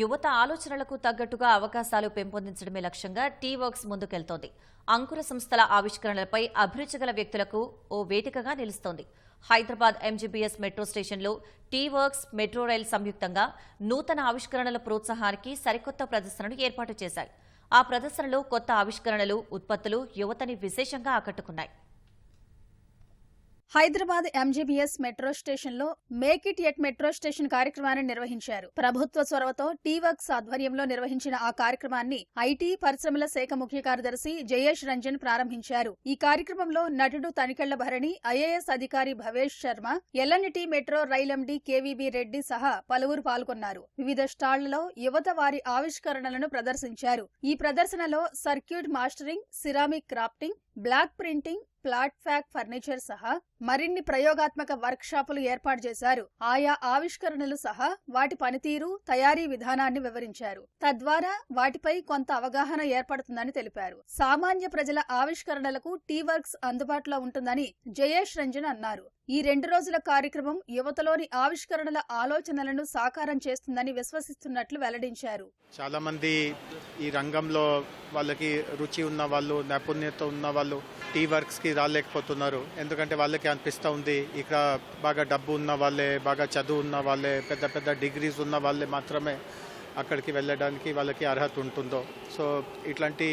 యువత ఆలోచనలకు తగ్గట్టుగా అవకాశాలు పెంపొందించడమే లక్ష్యంగా టీ వర్క్స్ ముందుకెళ్తోంది. అంకుర సంస్థల ఆవిష్కరణలపై అభిరుచి గల వ్యక్తులకు ఓ వేదికగా నిలుస్తోంది. హైదరాబాద్ ఎంజీబీఎస్ మెట్రో స్టేషన్లో టీ వర్క్స్ మెట్రో రైల్ సంయుక్తంగా నూతన ఆవిష్కరణల ప్రోత్సాహానికి సరికొత్త ప్రదర్శనను ఏర్పాటు చేశాయి. ఆ ప్రదర్శనలో కొత్త ఆవిష్కరణలు ఉత్పత్తులు యువతని విశేషంగా ఆకట్టుకున్నాయి. హైదరాబాద్ ఎంజీబీఎస్ మెట్రో స్టేషన్లో make it at metro station కార్యక్రమాన్ని నిర్వహించారు. ప్రభుత్వ చొరవతో టీవర్క్స్ ఆధ్వర్యంలో నిర్వహించిన ఆ కార్యక్రమాన్ని ఐటీ పరిశ్రమల శాఖ ముఖ్య కార్యదర్శి జయేష్ రంజన్ ప్రారంభించారు. ఈ కార్యక్రమంలో నటుడు తనికెళ్ళ భరణి ఐఏఎస్ అధికారి Bhavesh Sharma L N T metro rail MD KVB Reddy సహా పలువురు పాల్గొన్నారు. వివిధ స్టాళ్ళలో యువత వారి ఆవిష్కరణలను ప్రదర్శించారు. ఈ ప్రదర్శనలో circuit mastering ceramic crafting block printing flat pack furniture సహా మరిన్ని ప్రయోగాత్మక వర్క్షాపులు ఏర్పాటు చేశారు. ఆయా ఆవిష్కరణలు సహా వాటి పనితీరు తయారీ విధానాన్ని వివరించారు. తద్వారా వాటిపై కొంత అవగాహన ఏర్పడుతుందని తెలిపారు. సామాన్య ప్రజల ఆవిష్కరణలకు టీ వర్క్స్ అందుబాటులో ఉంటుందని జయేష్ రంజన్ అన్నారు. ఈ రెండు రోజుల కార్యక్రమం యువతలోని ఆవిష్కరణల ఆలోచనలను సాకారం చేస్తుందని విశ్వసిస్తున్నట్లు వెల్లడించారు. చాలా మంది ఈ రంగంలో వాళ్ళకి రుచి ఉన్న వాళ్ళు నైపుణ్యత ఉన్న వాళ్ళు టీ వర్క్స్కి రాలేకపోతున్నారు. ఎందుకంటే వాళ్ళకి అనిపిస్తూ ఉంది ఇక్కడ బాగా డబ్బు ఉన్న వాళ్ళే బాగా చదువు ఉన్న వాళ్ళే పెద్ద పెద్ద డిగ్రీస్ ఉన్న వాళ్ళే మాత్రమే అక్కడికి వెళ్ళడానికి వాళ్ళకి అర్హత ఉంటుందో. సో ఇట్లాంటి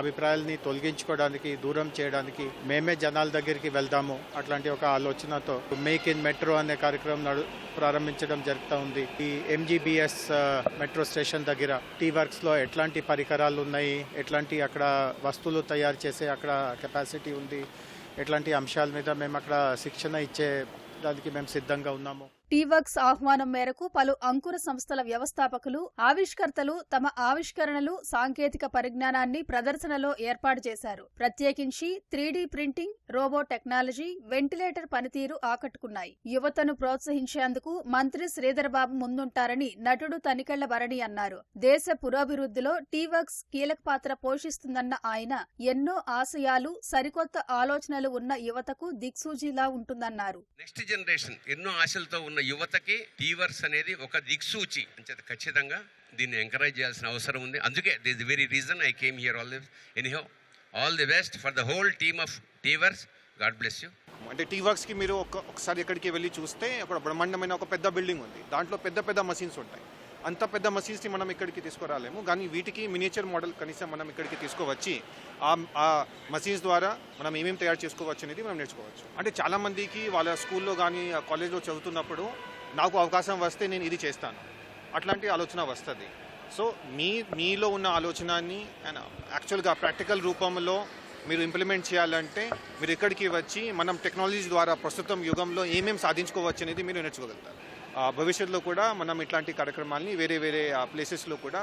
అభిప్రాయాల్ని తొలగించుకోవడానికి దూరం చేయడానికి మేమే జనాల దగ్గరికి వెళ్దాము అట్లాంటి ఒక ఆలోచనతో మేక్ ఇన్ మెట్రో అనే కార్యక్రమం నడు ప్రారంభించడం జరుగుతూ ఉంది. ఈ ఎంజీబీఎస్ మెట్రో స్టేషన్ దగ్గర టీ వర్క్స్లో ఎట్లాంటి పరికరాలు ఉన్నాయి ఎట్లాంటి అక్కడ వస్తువులు తయారు చేసే అక్కడ కెపాసిటీ ఉంది ఎట్లాంటి అంశాల మీద మేము అక్కడ శిక్షణ ఇచ్చే దానికి మేము సిద్ధంగా ఉన్నాము. టీవర్క్స్ ఆహ్వానం మేరకు పలు అంకుర సంస్థల వ్యవస్థాపకులు ఆవిష్కర్తలు తమ ఆవిష్కరణలు సాంకేతిక పరిజ్ఞానాన్ని ప్రదర్శనలో ఏర్పాటు చేశారు. ప్రత్యేకించి three D printing robo technology ventilator పనితీరు ఆకట్టుకున్నాయి. యువతను ప్రోత్సహించేందుకు మంత్రి శ్రీధర్బాబు ముందుంటారని నటుడు తనికెళ్ళ భరణి అన్నారు. దేశ పురోభివృద్ధిలో టీవర్క్స్ కీలక పాత్ర పోషిస్తుందన్న ఆయన ఎన్నో ఆశయాలు సరికొత్త ఆలోచనలు ఉన్న యువతకు దిక్సూచిలా ఉంటుందన్నారు. నెక్స్ట్ జనరేషన్ ఎన్నో ఆశలతో ఉన్న యువతకి టీవర్స్ అనేది ఒక దిక్సూచి. అంచేత ఖచ్చితంగా దీన్ని ఎంకరేజ్ చేయాల్సిన అవసరం ఉంది. అందుకే this the very reason I came here all the anyhow all the best for the whole team of T works god bless you అంటే టీ వర్క్స్కి మీరు ఒక ఒకసారి ఎక్కడికి వెళ్ళి చూస్తే అక్కడ బ్రహ్మాండమైన ఒక పెద్ద బిల్డింగ్ ఉంది. దాంట్లో పెద్ద పెద్ద మషిన్స్ ఉంటాయి. అంత పెద్ద మసీన్స్ని మనం ఇక్కడికి తీసుకురాలేము. కానీ వీటికి మినియేచర్ మోడల్ కనీసం మనం ఇక్కడికి తీసుకువచ్చి ఆ ఆ మసీన్స్ ద్వారా మనం ఏమేమి తయారు చేసుకోవచ్చు అనేది మనం నేర్చుకోవచ్చు. అంటే చాలా మందికి వాళ్ళ స్కూల్లో కానీ కాలేజ్లో చదువుతున్నప్పుడు నాకు అవకాశం వస్తే నేను ఇది చేస్తాను. అట్లాంటి ఆలోచన వస్తుంది. సో మీ మీలో ఉన్న ఆలోచనని యాక్చువల్గా ప్రాక్టికల్ రూపంలో మీరు ఇంప్లిమెంట్ చేయాలంటే మీరు ఇక్కడికి వచ్చి మనం టెక్నాలజీ ద్వారా ప్రస్తుతం యుగంలో ఏమేమి సాధించుకోవచ్చు అనేది మీరు నేర్చుకోగలుగుతారు. భవిష్యత్తులో కూడా మనం ఇట్లాంటి కార్యక్రమాలని వేరే వేరే ప్లేసెస్లో కూడా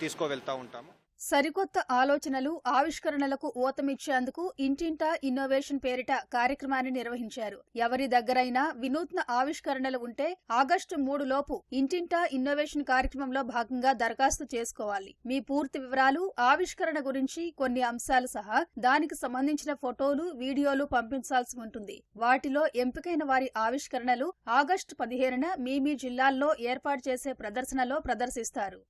తీసుకువెళ్తూ ఉంటాము. సరికొత్త ఆలోచనలు ఆవిష్కరణలకు ఊతమిచ్చేందుకు ఇంటింటా ఇన్నోవేషన్ పేరిట కార్యక్రమాన్ని నిర్వహించారు. ఎవరి దగ్గరైనా వినూత్న ఆవిష్కరణలు ఉంటే ఆగస్టు మూడు లోపు ఇంటింటా ఇన్నోవేషన్ కార్యక్రమంలో భాగంగా దరఖాస్తు చేసుకోవాలి. మీ పూర్తి వివరాలు ఆవిష్కరణ గురించి కొన్ని అంశాలు సహా దానికి సంబంధించిన ఫోటోలు వీడియోలు పంపించాల్సి ఉంటుంది. వాటిలో ఎంపికైన వారి ఆవిష్కరణలు ఆగస్టు పదిహేనున మీ మీ జిల్లాల్లో ఏర్పాటు చేసే ప్రదర్శనలో ప్రదర్శిస్తారు.